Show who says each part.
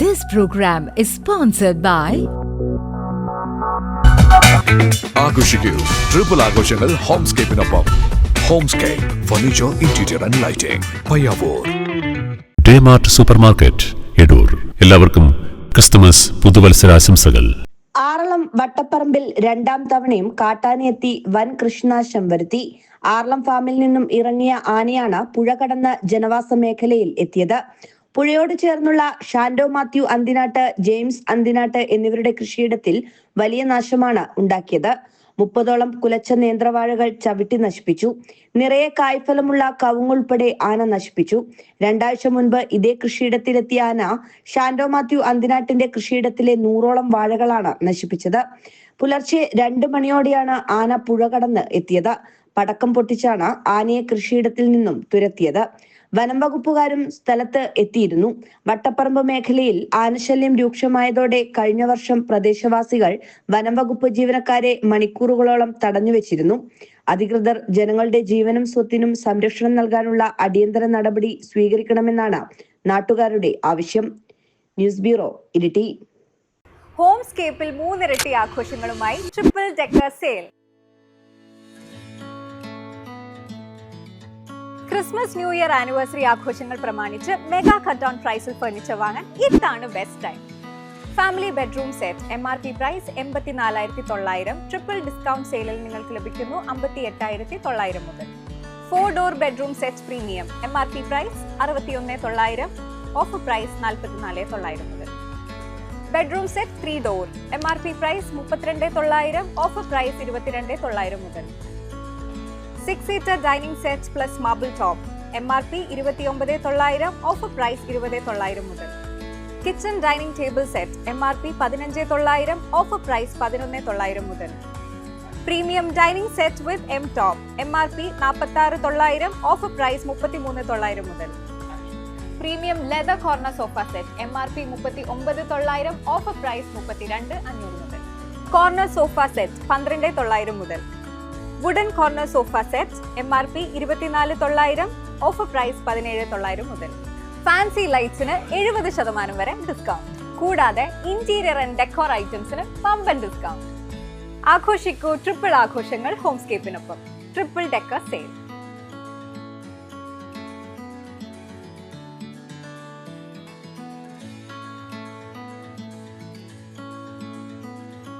Speaker 1: This program is sponsored by
Speaker 2: ആഘോഷിക്കൂ. Triple ആഘോഷങ്ങൾ ഹോംസ്കേപ്പിനൊപ്പം. Homescape furniture interior and lighting Payyavoor.
Speaker 3: Daymart supermarket Edoor എല്ലാവർക്കും Christmas പുതുവത്സരാശംസകൾ.
Speaker 4: Aralam വട്ടപ്പറമ്പിൽ രണ്ടാം തവണയും കാട്ടാനയെത്തി വൻ കൃഷിനാശം വരുത്തി. ആറളം ഫാമിൽ നിന്നും ഇറങ്ങിയ ആനയാണ് പുഴ കടന്ന ജനവാസ മേഖലയിൽ എത്തിയത്. പുഴയോട് ചേർന്നുള്ള ഷാൻഡോ മാത്യു അന്തിനാട്ട് ജെയിംസ് അന്തിനാട്ട് എന്നിവരുടെ കൃഷിയിടത്തിൽ വലിയ നാശമാണ് ഉണ്ടാക്കിയത്. മുപ്പതോളം കുലച്ച നേന്ത്രവാഴകൾ ചവിട്ടി നശിപ്പിച്ചു. നിറയെ കായ്ഫലമുള്ള കവുങ്ങുൾപ്പെടെ ആന നശിപ്പിച്ചു. രണ്ടാഴ്ച മുൻപ് ഇതേ കൃഷിയിടത്തിലെത്തിയ ആന ഷാൻഡോ മാത്യു അന്തിനാട്ടിന്റെ കൃഷിയിടത്തിലെ നൂറോളം വാഴകളാണ് നശിപ്പിച്ചത്. പുലർച്ചെ രണ്ട് മണിയോടെയാണ് ആന പുഴ കടന്ന് എത്തിയത്. പടക്കം പൊട്ടിച്ചാണ് ആനയെ കൃഷിയിടത്തിൽ നിന്നും തുരത്തിയത്. വനം വകുപ്പുകാരും സ്ഥലത്ത് എത്തിയിരുന്നു. വട്ടപ്പറമ്പ് മേഖലയിൽ ആനശല്യം രൂക്ഷമായതോടെ കഴിഞ്ഞ വർഷം പ്രദേശവാസികൾ വനം വകുപ്പ് ജീവനക്കാരെ മണിക്കൂറുകളോളം തടഞ്ഞുവെച്ചിരുന്നു അധികൃതർ ജനങ്ങളുടെ ജീവനും സ്വത്തിനും സംരക്ഷണം നൽകാനുള്ള അടിയന്തര നടപടി സ്വീകരിക്കണമെന്നാണ് നാട്ടുകാരുടെ ആവശ്യം. News bureau Iritty.
Speaker 5: ഹോംസ്കേപ്പിൽ മൂന്നിരട്ടി ആഘോഷങ്ങളുമായി triple decker sale. Christmas new year anniversary ആഘോഷങ്ങൾ പ്രമാണിച്ച് മെഗാ കട്ട് ഓൺ പ്രൈസിൽ ഫർണിച്ചർ വാങ്ങാൻ ഇതാണ് best time family bedroom set M R P price എൺപത്തി നാലായിരത്തി തൊള്ളായിരം ട്രിപ്പിൾ ഡിസ്കൗണ്ട് സെയിലിൽ നിങ്ങൾക്ക് ലഭിക്കുന്നു അമ്പത്തി എട്ടായിരത്തി തൊള്ളായിരം മുതൽ. Four door bedroom set premium M R P price അറുപത്തിയൊന്ന് തൊള്ളായിരം ഓഫർ പ്രൈസ് നാൽപ്പത്തിനാല് തൊള്ളായിരം മുതൽ. Bedroom set three door M R P price മുപ്പത്തിരണ്ട് തൊള്ളായിരം ഓഫർ പ്രൈസ് ഇരുപത്തിരണ്ട് തൊള്ളായിരം മുതൽ. Six seater dining set plus marble top M R P ഇരുപത്തിയൊമ്പത് തൊള്ളായിരം ഓഫർ പ്രൈസ് ഇരുപത് തൊള്ളായിരം മുതൽ. Kitchen dining table set M R P പതിനഞ്ച് തൊള്ളായിരം ഓഫർ പ്രൈസ് പതിനൊന്ന് തൊള്ളായിരം മുതൽ. Premium dining set with M top M R P നാൽപ്പത്തി ആറ് തൊള്ളായിരം ഓഫർ പ്രൈസ് മുപ്പത്തിമൂന്ന് തൊള്ളായിരം മുതൽ. Premium leather corner sofa set M R P മുപ്പത്തി ഒമ്പത് തൊള്ളായിരം ഓഫർ പ്രൈസ് മുപ്പത്തിരണ്ട് അഞ്ഞൂറ് മുതൽ. കോർണർ സോഫ സെറ്റ് പന്ത്രണ്ട് തൊള്ളായിരം മുതൽ. Wooden corner sofa set M R P ഇരുപത്തിനാല് തൊള്ളായിരം ഓഫർ പ്രൈസ് പതിനേഴ് തൊള്ളായിരം മുതൽ. ഫാൻസി ലൈറ്റ്സിന് എഴുപത് ശതമാനം വരെ ഡിസ്കൗണ്ട് കൂടാതെ ഇന്റീരിയർ ആൻഡ് ഡെക്കോർ ഐറ്റംസിന് പമ്പൻ ഡിസ്കൗണ്ട് ആഘോഷിക്കൂ ട്രിപ്പിൾ ആഘോഷങ്ങൾ ഹോംസ്കേപ്പിനൊപ്പം ട്രിപ്പിൾ ഡെക്കർ സെയിൽ